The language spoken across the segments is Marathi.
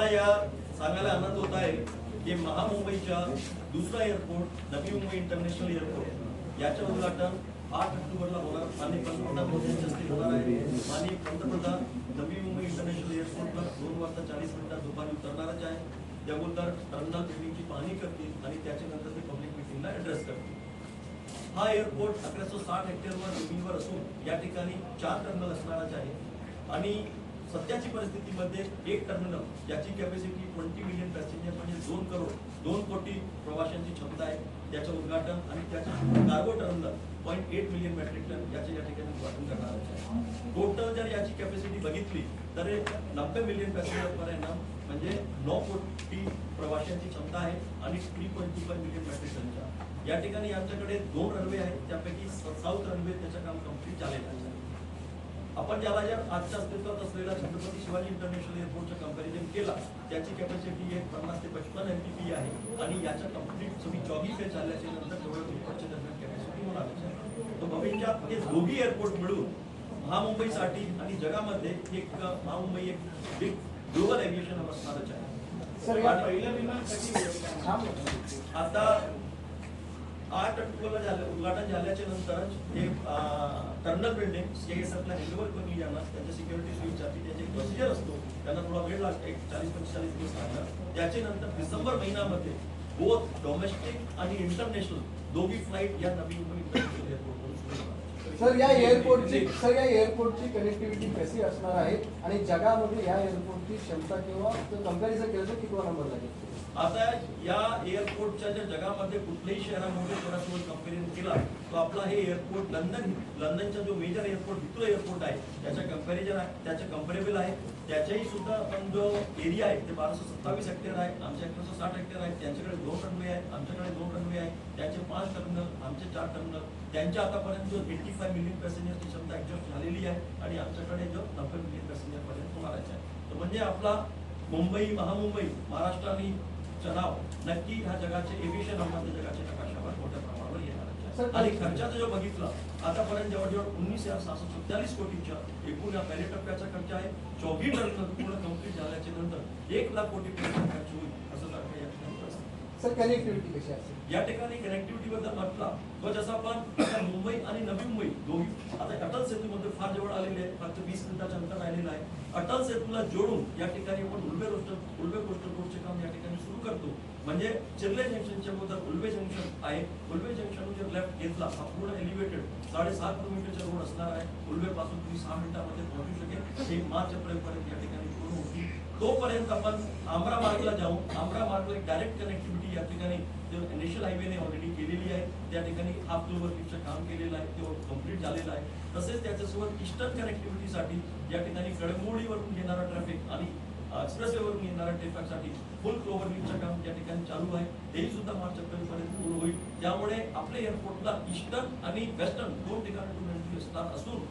मला या सांगायला आनंद होत आहे की महामुंबईच्या दुसरा airport Navi Mumbai international airport याचं उद्घाटन आठ ऑक्टोबरला होणार. माननीय पंतप्रधान मोदींच्या हस्ते होणार आहे. माननीय पंतप्रधान नवी मुंबई इंटरनॅशनल एअरपोर्टला दोन वाजता चाळीस मिनिटात दुपारी उतरणारच आहे. त्याबरोबर टर्मिनल बिल्डिंगची पाहणी करतील आणि त्याच्यानंतर ते पब्लिक मिटिंगला ॲड्रेस करतील. हा एअरपोर्ट अकराशे साठ हेक्टरवर जमिनीवर असून या ठिकाणी चार टर्मिनल असणारच आहे. आणि सध्याची परिस्थितीमध्ये एक टर्मिनल याची कॅपॅसिटी ट्वेंटी मिलियन पॅसेंजर म्हणजे दोन करोड दोन कोटी प्रवाशांची क्षमता आहे. त्याचं उद्घाटन आणि त्याचं cargo terminal point eight million metric ton याचे या ठिकाणी उद्घाटन करणार आहे. टोटल जर याची कॅपॅसिटी बघितली तर एक नब्बे मिलियन पॅसेंजरपर्यंत म्हणजे नऊ कोटी प्रवाशांची क्षमता आहे आणि three point two five million metric टनच्या या ठिकाणी आमच्याकडे दोन रनवे आहेत त्यापैकी साऊथ रनवे त्याचं काम कंप्लीट झालेलं आहे. आपण ज्याला ज्या आजच्या अस्तित्वात असलेल्या छत्रपती शिवाजी इंटरनॅशनल एअरपोर्टचं कंपॅरिझन केला त्याची कॅपॅसिटी एक पन्नास ते पचपन्न एम पी आहे आणि याच्या कंप्लीट तुम्ही चौबी फेज झाल्याच्यानंतर जवळ दुप्पटच्या दरम्यान कॅपॅसिटी होणार तर भविष्यात हे दोघी एअरपोर्ट मिळून महामुंबईसाठी आणि जगामध्ये एक महामुंबई एक बिग ग्लोबल एव्हिएशन असणारच आहे. आता आठ ऑक्टोबरला झालं उद्घाटन झाल्याच्यानंतर हे टर्नल बिल्डिंग सीएसएफला हँडओव्हर करून यांना त्यांच्या सिक्युरिटी स्विचसाठी त्याचे एक प्रोसिजर असतो त्यांना थोडा वेळ लागतो एक चाळीस पंचेचाळीस दिवस लागणार त्याच्यानंतर डिसेंबर महिन्यामध्ये बोथ डोमेस्टिक आणि इंटरनॅशनल दोघी फ्लाईट या नवी मुंबई एअरपोर्टवरून सुरू होणार सर या एअरपोर्टची सर या एअरपोर्टची कनेक्टिव्हिटी कशी असणार आहे? आणि जगामध्ये या एअरपोर्टची क्षमता किंवा कंपॅरिझन केलं तर कितवा नंबर लागेल? आता या एअरपोर्टच्या ज्या जगामध्ये कुठल्याही शहरामध्ये कोणासोबत कंपेरिझन केला तो आपला हे एअरपोर्ट लंडन लंडनचा जो मेजर एअरपोर्ट हिथ्रो एअरपोर्ट आहे त्याच्या कंपॅरिझन आहे त्याच्या कम्पेरेबल आहे. त्याच्याही सुद्धा आपण जो एरिया आहे ते बाराशे सत्तावीस हेक्टर आहे आमच्या एकशे साठ हेक्टर आहे त्यांच्याकडे दोन रनवे आहे आमच्याकडे दोन रनवे आहे त्यांचे पाच टर्मिनल आमचे चार टर्मिनल त्यांच्या आतापर्यंत जो एटी फाय मिलियन पॅसेंजरची क्षमता ऍडजस्ट झालेली आहे आणि आमच्याकडे जो नव्वद मिलियन पॅसेंजर पर्यंत होणारच आहे. तर म्हणजे आपला मुंबई महामुंबई महाराष्ट्र आणि नाव नक्की ह्या जगाचे एव्हिएशन नावाच्या जगाच्या नकाशावर मोठ्या प्रमाणावर येणारच आहे. आणि खर्चाचा जो बघितला आतापर्यंत जवळजवळ उन्नीस हजार सहाशे सत्तावीस कोटीच्या एकूण या पहिल्या टप्प्याचा खर्च आहे. चौघी टर्मिनल पूर्ण कंप्लीट झाल्याच्यानंतर एक लाख कोटी खर्च होईल असं सर कनेक्टिव्हिटी कशी असेल या ठिकाणी कनेक्टिव्हिटी बद्दल म्हटला तो जसं आपण आता मुंबई आणि नवी मुंबई दोन्ही आता अटल सेतूमध्ये फार जवळ आलेले आहे फक्त वीस मिनिटाच्या अंतर राहिलेलं आहे. अटल सेतूला जोडून या ठिकाणी आपण उल्बे रोस्टर उल्बे कोस्टल रोडचे काम या ठिकाणी सुरू करतो. म्हणजे चिर्ले जंक्शनच्या अगोदर उल्बे जंक्शन आहे. उल्बे जंक्शन जर लेफ्ट घेतला हा पूर्ण एलिव्हेटेड साडेसात किलोमीटरचा रोड असणार आहे. उल्बे पासून तुम्ही सहा मिनिटामध्ये पोहोचू शकेल. एक मार्च एप्रिलपर्यंत या ठिकाणी तोपर्यंत आपण आमरा मार्गला जाऊन आमरा मार्गला एक डायरेक्ट कनेक्टिव्हिटी या ठिकाणी नॅशनल हायवेने ऑलरेडी केलेली आहे त्या ठिकाणी हाफ किलोमीटरचं काम केलेलं आहे ते कंप्लीट झालेलं आहे. तसेच त्याच्यासोबत इस्टर्न कनेक्टिव्हिटीसाठी या ठिकाणी कळंबोळीवरून येणारा ट्रॅफिक आणि एक्सप्रेसवेवरून येणाऱ्या ट्रॅफिकसाठी फुल ओव्हरलिंकचं काम त्या ठिकाणी चालू आहे. तेही सुद्धा मार्च एप्रिलपर्यंत पूर्ण होईल. त्यामुळे आपल्या एअरपोर्टला ईस्टर्न आणि वेस्टर्न दोन ठिकाणी एंट्री असणार असून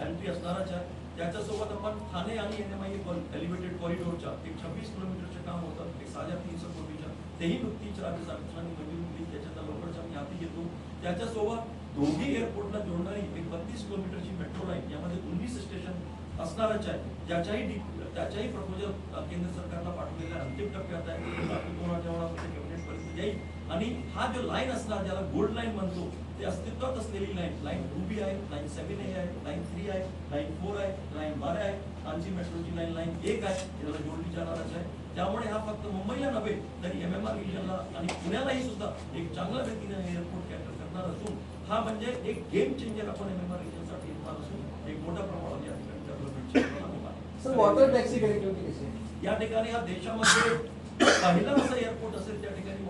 एंट्री असणारच आहे त्याच्यासोबत आपण ठाणे आणि एन एम आय एलिव्हेटेड कॉरिडोरच्या एक छब्बीस किलोमीटरचं काम होतं. एक साध्या तीनशे कोटीच्या तेही नुकतीच राज्य सरकारने मंजूर दिली त्याच्यात लवकरच आम्ही हाती घेतो. त्याच्यासोबत दोन्ही एअरपोर्टला जोडणारी एक बत्तीस किलोमीटरची मेट्रो लाईन यामध्ये उन्नीस स्टेशन असणारच आहे. ज्याच्याही डी- त्याच्याही प्रपोजल केंद्र सरकारला पाठवलेल्या अंतिम टप्प्यात आहे. दोन आठवड्यामध्ये कॅबिनेट परिस्थिती येईल आणि हा जो लाईन असणार ज्याला गोल्ड लाईन म्हणतो ते अस्तित्वात असलेली लाईन लाईन टू बी आहे लाईन सेव्हन ए आहे लाईन थ्री आहे लाईन फोर आहे लाईन बारा आहे. आणखी मेट्रोची लाईन लाईन एक आहे त्याला जोडली जाणारच आहे. त्यामुळे हा फक्त मुंबईला नव्हे तर एम एम आर रिजनला आणि पुण्यालाही सुद्धा एक चांगल्या रीतीने एअरपोर्ट कॅटर करणार असून हा म्हणजे एक गेम चेंजर आपण एम एम आर रिजनसाठी येणार असून एक मोठ्या प्रमाणात या ठिकाणी development sir water taxi connectivity कशी आहे? या ठिकाणी हा देशामध्ये पहिला असा एअरपोर्ट असेल त्या ठिकाणी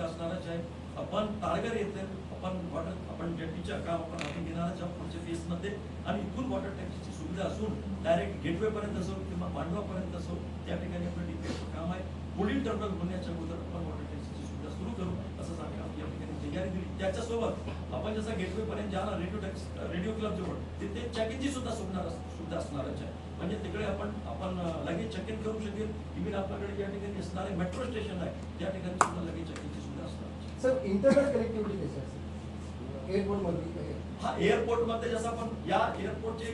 वॉटर असणारच आहे आपण तारगर येथे आपण वॉटर आपण जेटीच्या काम आपण हाती घेणारच आहोत पुढच्या फेजमध्ये आणि इथून वॉटर टॅक्सीची सुविधा असून डायरेक्ट गेटवे पर्यंत असो किंवा मांडवा पर्यंत असो त्या ठिकाणी आपलं डीपीएसचं काम आहे. पुढील टर्मिनल होण्याच्या अगोदर आपण वॉटर टॅक्सीची सुविधा सुरू करू असं सांगा या ठिकाणी तयारी दिली. त्याच्यासोबत आपण जसं गेटवे पर्यंत जाणार रेडिओ टॅक्स रेडिओ क्लब जवळ तिथे चॅकिंगची सुद्धा सुविधा सुविधा असणारच आहे. म्हणजे तिकडे आपण आपण लगेच चेक इन करू शकेल. इव्हन आपल्याकडे या ठिकाणी असणारे मेट्रो स्टेशन आहे त्या ठिकाणी सुद्धा लगेच चेक इनची सुविधा असणार. सर इंटरनेट कनेक्टिव्हिटी कशी असेल? एअरपोर्टमध्ये हा एअरपोर्टमध्ये जसं आपण या एअरपोर्टचे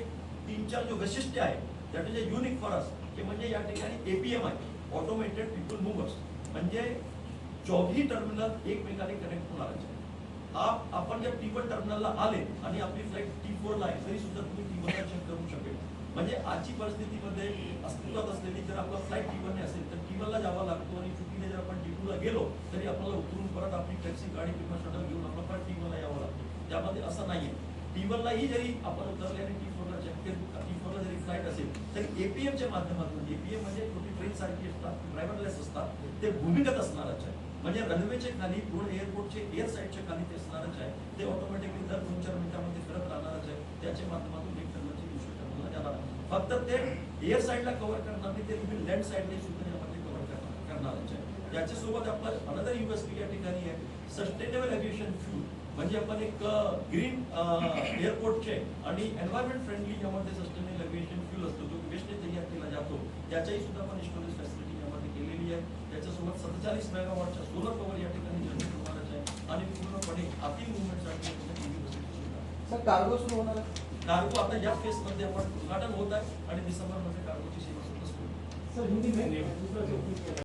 तीन चार जो वैशिष्ट्य आहे that is a unique for us की म्हणजे या ठिकाणी एपीएम आहे ऑटोमेटेड पीपल मूव्हर्स म्हणजे चौघी टर्मिनल एकमेकाने कनेक्ट होणार आहे हा आपण जर टी वन टर्मिनलला आले आणि आपली फ्लाईट टी फोरला आहे तरी सुद्धा तुम्ही टी वनला चेक करू शकेल. म्हणजे आजची परिस्थितीमध्ये अस्तित्वात असलेली जर आपला फ्लाईट टी असेल तर टी जावा लागतो आणि चुकीने जर आपण टी गेलो तरी आपल्याला उतरून परत आपली टॅक्सी गाडी किंवा शटल घेऊन आपल्याला परत टी यावं लागतं. त्यामध्ये असं नाहीये. आहे वनलाही जरी आपण उतरले आणि टी फोरला चेक टी फोरला जरी फ्लाईट असेल तरी एपीएमच्या माध्यमातून एपीएम म्हणजे छोटी ट्रेन सारखी असतात ड्रायव्हरलेस असतात ते भूमिगत असणारच आहे. म्हणजे रनवेचे खाली पूर्ण एअरपोर्टचे एअर साईडच्या खाली ते असणारच आहे. ते ऑटोमॅटिकली दर दोन चार मिनिटांमध्ये फिरत राहणारच आहे. त्याच्या माध्यमातून एक टर्नची दुसऱ्या टर्नला जाणार आहे. फक्त ते एअर साईडला कव्हर करणार नाही ते तुम्ही लँड साईडने सुद्धा यामध्ये कव्हर करणार करणारच आहे त्याच्यासोबत आपलं अनदर युएसपी या ठिकाणी आहे. सस्टेनेबल एव्हिएशन फ्यूल म्हणजे आपण एक ग्रीन एअरपोर्टचे आणि एन्व्हायरमेंट फ्रेंडली यामध्ये सस्टेनेबल एव्हिएशन फ्यूल असतो जो वेस्ट तयार केला जातो. त्याच्याही सुद्धा आपण स्टोरेज फॅसिलिटी यामध्ये केलेली आहे. त्याच्यासोबत सत्तेचाळीस मेगावॉटच्या सोलर पॉवर या ठिकाणी जनरेट होणारच आहे. आणि पूर्णपणे आतील मुवमेंटसाठी कार्गो सुरू होणार कार्गो आता या फेजमध्ये आपण उद्घाटन होत आहे आणि डिसेंबरमध्ये कार्गोची सेवा सुद्धा सुरू. सर हिंदी में दूसरा जो